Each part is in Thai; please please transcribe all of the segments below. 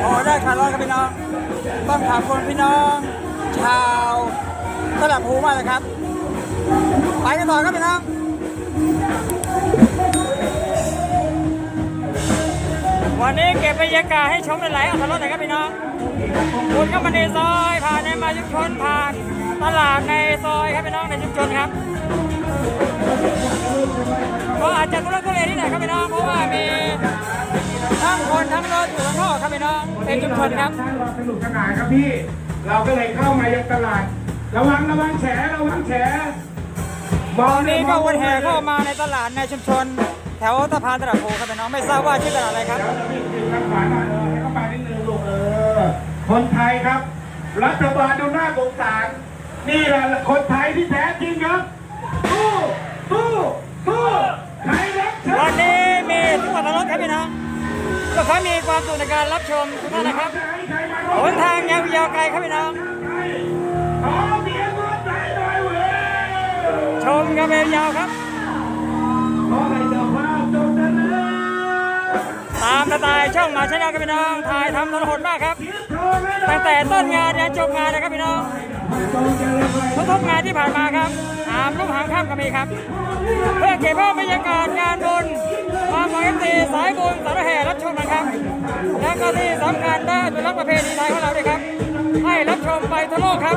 โอ้ได้ขาดร้อยครับพี่น้อง ต้องขอบคุณพี่น้อง ชาวตลาดภูมากเลยครับ ไปกันต่อครับพี่น้องวันนี้เก็บบรรยากาศให้ชมหลายๆอัตรรสหน่ครับพี่น้องคุณเข้ามาในซอยผ่านในมาชุมชนผ่านตลาดในซอยครับพี่น้องในชุมชนครับ ก็อาจจะทุรกทุเลนิดหน่อยครับพี่น้องเพราะว่ามี ทั้งคนทั้งรถอยู่ข้างนอกครับพี่น้องเป็นชุมชนครับสร้างความสนุกสนานครับพี่ เราก็เลยเข้ามายังตลาด ระวังระวังแฉระวังแฉมตองอนนี้ก็วนแห่เข้ามาในตลาดในชุมชน แถวสะพานตลาดโพครับพี่น้องไม่ทราบว่าชื่อตลาดอะไรครับเดี๋ยวจะมีถึงทางขวาหน่อยเออให้เข้าไปนิดนึงลูกเออคนไทยครับ รัฐบาลดูหน้าสงสารนี่แหละคนไทยที่แท้จริงครับสู้สู้สู้ไทยรักชาวันตินี้มีทุกอัตรสครับพี่น้อง ก็ขอมีความสุขในการรับชมทุกท่านนะครับหนทางยาวไกลครับพี่น้องขอเสียนไทยหน่อยเว้ยชมกันไปยาวครับขอให้เจ้าภาพจงเจริญตามสไตล์ช่องมาชนลครับพี่น้องถ่ายทำทรหดมากครับ ตั้งแต่ต้นงานยันจบงานนะครับพี่น้องจงเจริญไว้ทุกๆงานที่ผ่านมาครับหามลูกหางข้ามก็มีครับ เพื่อเก็บภาพบรรยากาศงานบุญ ความของเอฟซีสายบุญสารแห่รับชมนะครับ และก็ที่สำคัญได้อนุรักประเพณีไทยของเราด้วยครับ ให้รับชมไปทั่วโลกครับ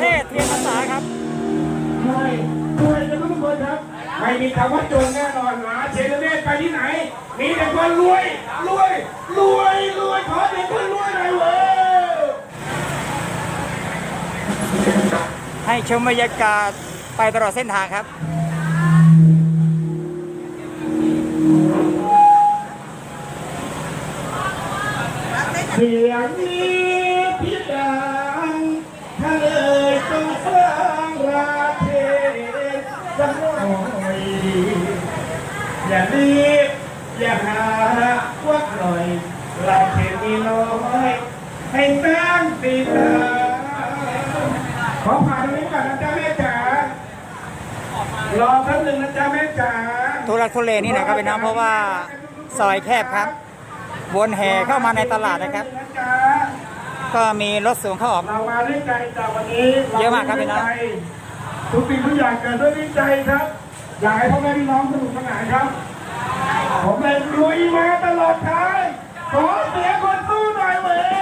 เทศเทียนพรรษาครับใช่ช่วยกันทุกคนครับไม่มีคำว่าจนแน่นอนหาเชลเนตไปที่ไหน มีแต่คนรวยรวยรวยรวยขอแต่คนรวยหน่อยเว้ยให้ชมบรรยากาศไปตลอดเส้นทางครับเสียงนี้พิดังถ้ เทสักหน่อยอย่ารีบอย่าหาวักหน่อยราเทมีน้อยให้สร้างสีตาขอผ่านตรงนี้ก่อนนะจ๊ะแม่จ๋ารอแป๊บหนึ่งนะจ๊ะแม่จ๋าทุรักทุเลนี่นะครับพี่น้องเพราะว่าซอยแคบครับ วนแห่เข้ามาในตลาดนะครับ ก็มีรถสูงเข้าออกเรามาด้วยใจจากวันนี้เยอะมากครับพี่น้อง ทุกสิ่งทุกอย่างเกิดด้วยด้วยใจครับ อยากให้พ่อแม่พี่น้องสนุกสนานครับ ผมเลยลุยมาตลอดทางขอเสียงคนสู้หน่อยเว้ย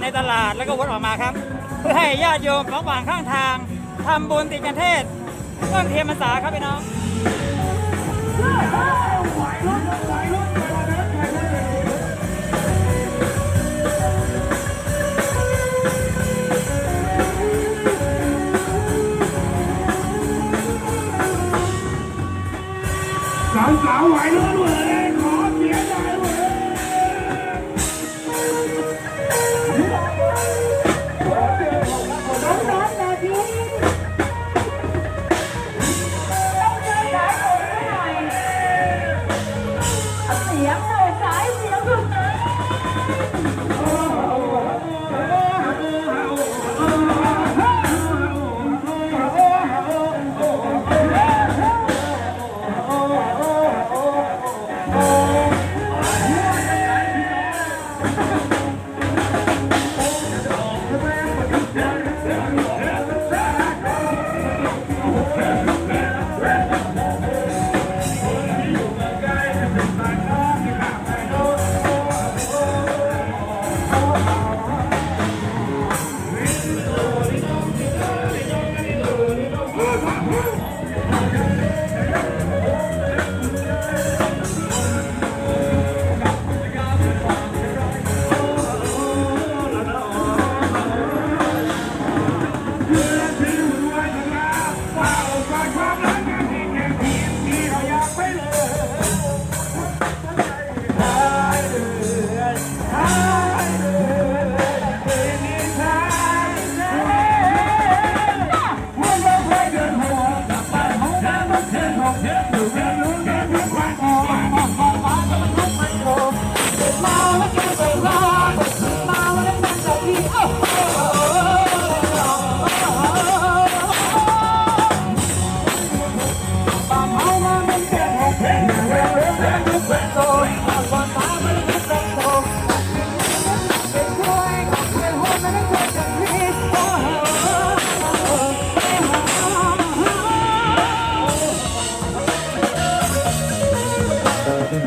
ในตลาดแล้วก็วนออกมาครับ เพื่อให้ญาติโยมระหว่างข้างทางทำบุญติดกันเทศต้นเทียนพรรษาครับพี่น้องสาวสาวไหวด้วยเลย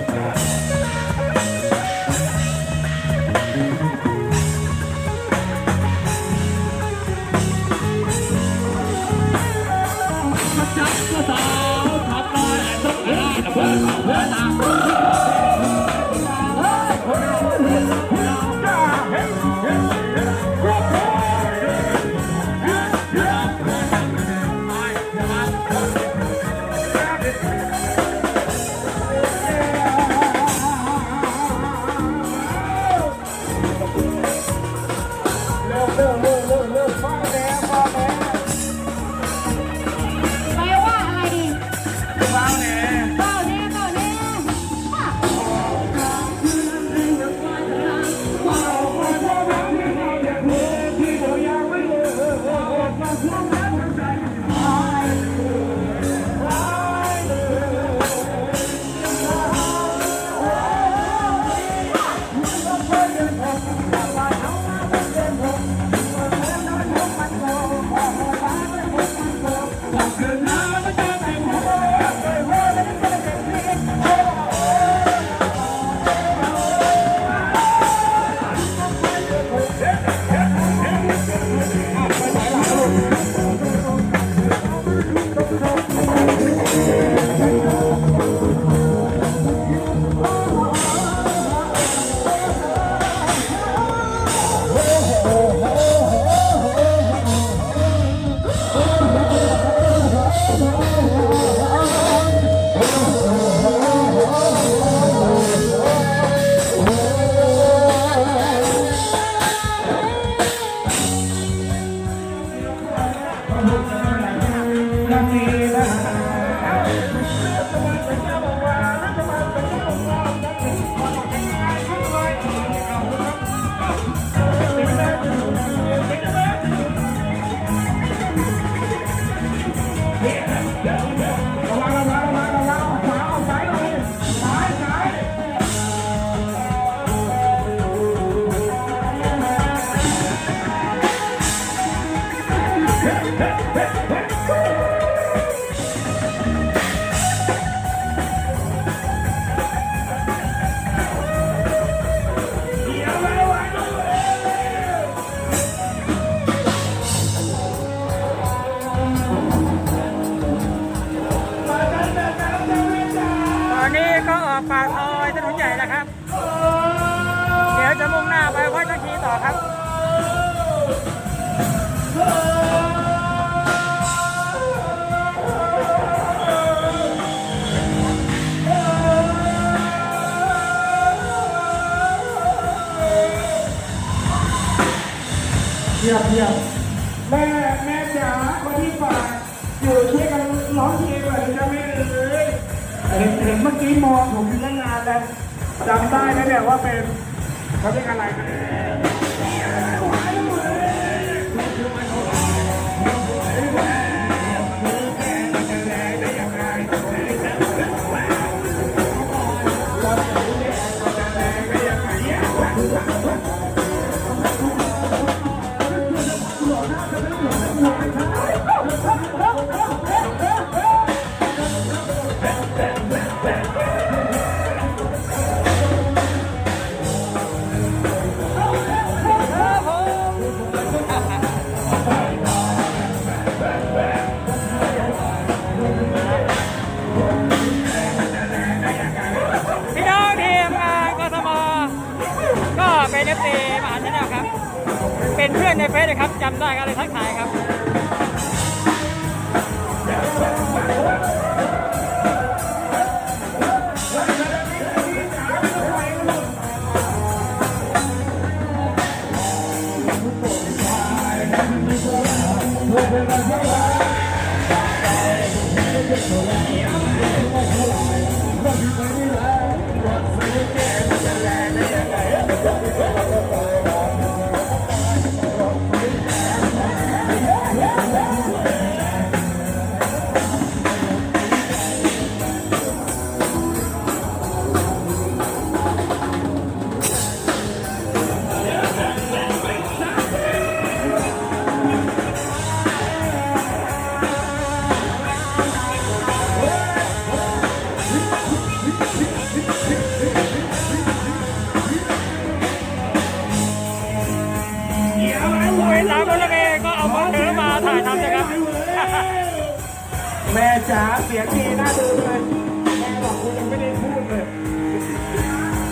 แป นนี้ก็ออกปากซอยถนนใหญ่แล้วครับ เดี๋ยวจะมุ่งหน้าไปวัดตะคีต่อครับเยี่ยมเยี่ยม เห็นเมื่อกี้มองผมอยู่ตั้งนานแล้วจำได้ไหมเนี่ยว่าเป็นเขาเรียกอะไร นะครับจำได้ก็เลยทักทายครับ ดูเลยแม่บอกคุณยังไม่ได้พูดเลย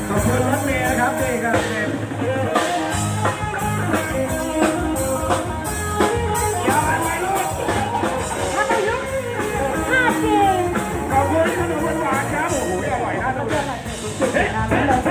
ขอบคุณรถเมย์นะครับนี่ครับเต็มอย่าไปไหนลูกคห้าเกมขอบคุณขนมหวานครับโอ้โหอร่อยน่าดูเลยนาน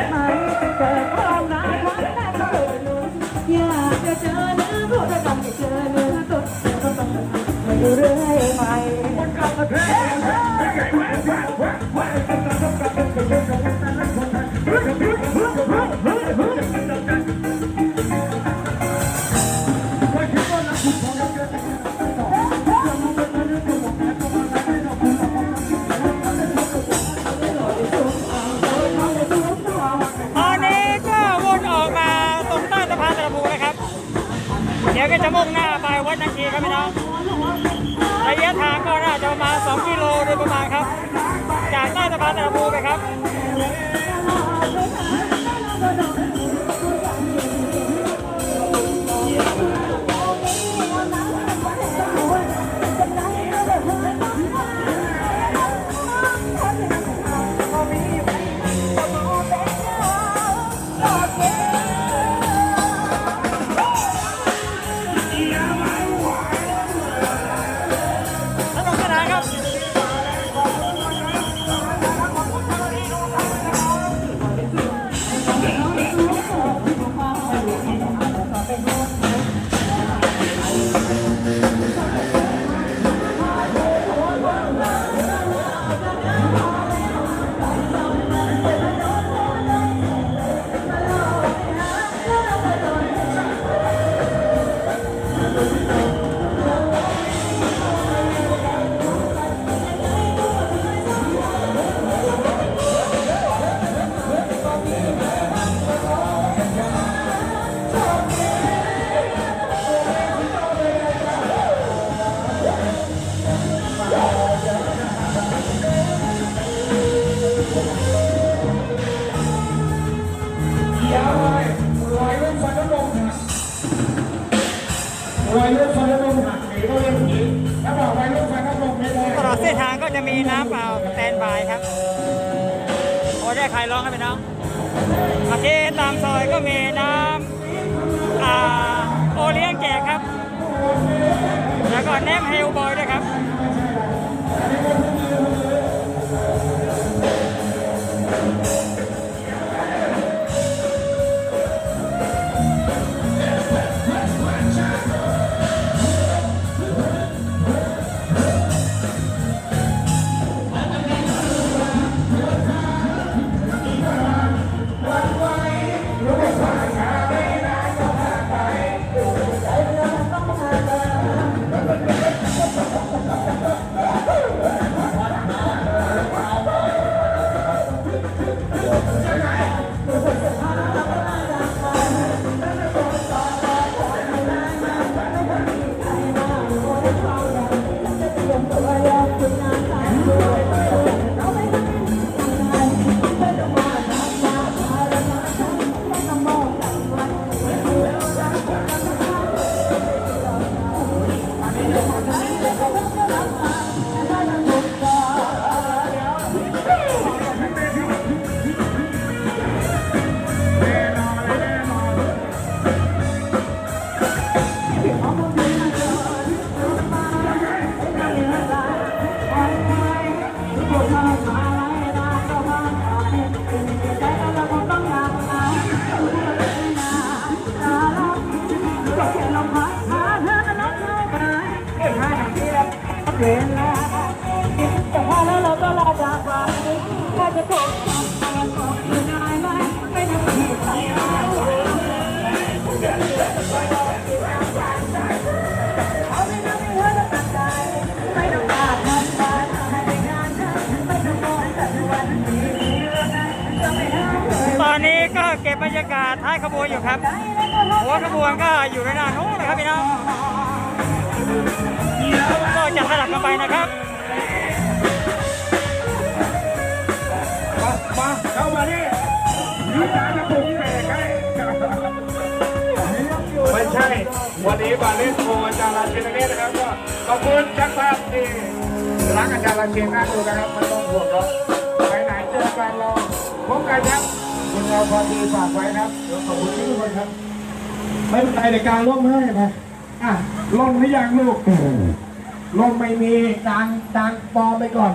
โลโดยประมาณครับ จากใต้สะพานตะปูไปครับ รอยเลื่อนฟันน้ำนมหักหรือว่าเรื่องนี้ถ้าบอกรอยเลื่อนฟันน้ำนมไม่ได้ตลอดเส้นทางก็จะมีน้ำเปล่าสแตนบายครับโอ้ได้ใครร้องครับพี่น้องมาที่ตามซอยก็มีน้ำอ่าโอเลี้ยงแจกครับ แล้วก็แนมเฮลบอยด้วยครับ รยากาศท้ายขบวนอยู่ครับ หัวขบวนก็อยู่ในด้านโน้นนะครับพี่น้องก็จะสลับกันไปนะครับมามาเข้ามานี่อาจารย์จะปลุกเสกให้ไม่ใช่ วันนี้มาเล่นโชว์อาจารย์ราเชนเนตนะครับก็ขอบคุณจักรพรรดิที่รักอาจารย์ราเชนมาดูนะครับไม่ต้องห่วงหรอกไปไหนเจอกันรอพบกันครับ เราพอดีฝากไว้ครับแล้วขอบคุณทุกคนครับ ไม่เป็นไรในการร่มให้ไปอะร่มหรือยังลูกร่มไม่มีกลางกลางปอไปก่อน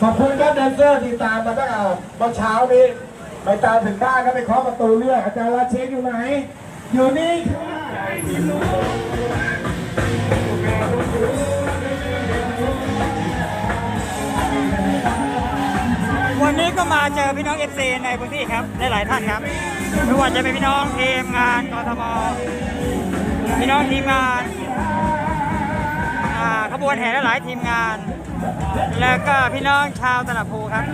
ขอบคุณครับแดนเซอร์ที่ตามมาตั้งแต่เมื่อเช้านี้ไปตามถึงบ้านก็ไปเคาะประตูเรียกอาจารย์ราเชนอยู่ไหน อยู่นี่ค่ะ นี้ก็มาเจอพี่น้องเอฟซีในพื้นที่ครับได้หลายท่านครับไม่ว่าจะเป็นพี่น้องทีมงานกทมพี่น้องทีมงานขบวนแห่หลายทีมงาน แล้วก็พี่น้องชาวตลับภูครับ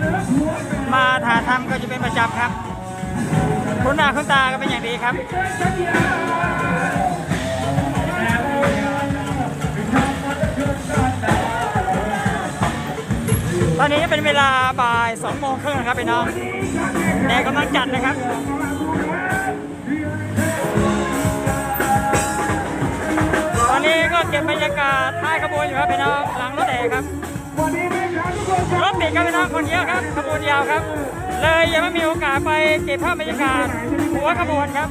มาถ่ายทำก็จะเป็นประจำครับคุณหน้าคุณตาก็เป็นอย่างดีครับ ตอนนี้เป็นเวลาบ่ายสองโมงครึ่งนะครับพี่น้องแดดกำลังจัดนะครับตอนนี้ก็เก็บบรรยากาศท้ายขบวนอยู่ครับพี่น้องหลังรถแห่ครับรถติดครับพี่น้องคนเยอะครับขบวนยาวครับ เลยยังไม่มีโอกาสไปเก็บภาพบรรยากาศหัวขบวนครับ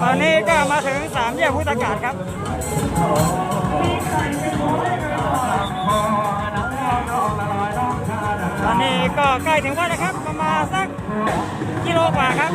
ตอนนี้ก็มาถึงสามแยกพุทธกาศครับ ทีก็ใกล้ถึงวัดนะครับ ประมาณสักกิโลกว่าครับ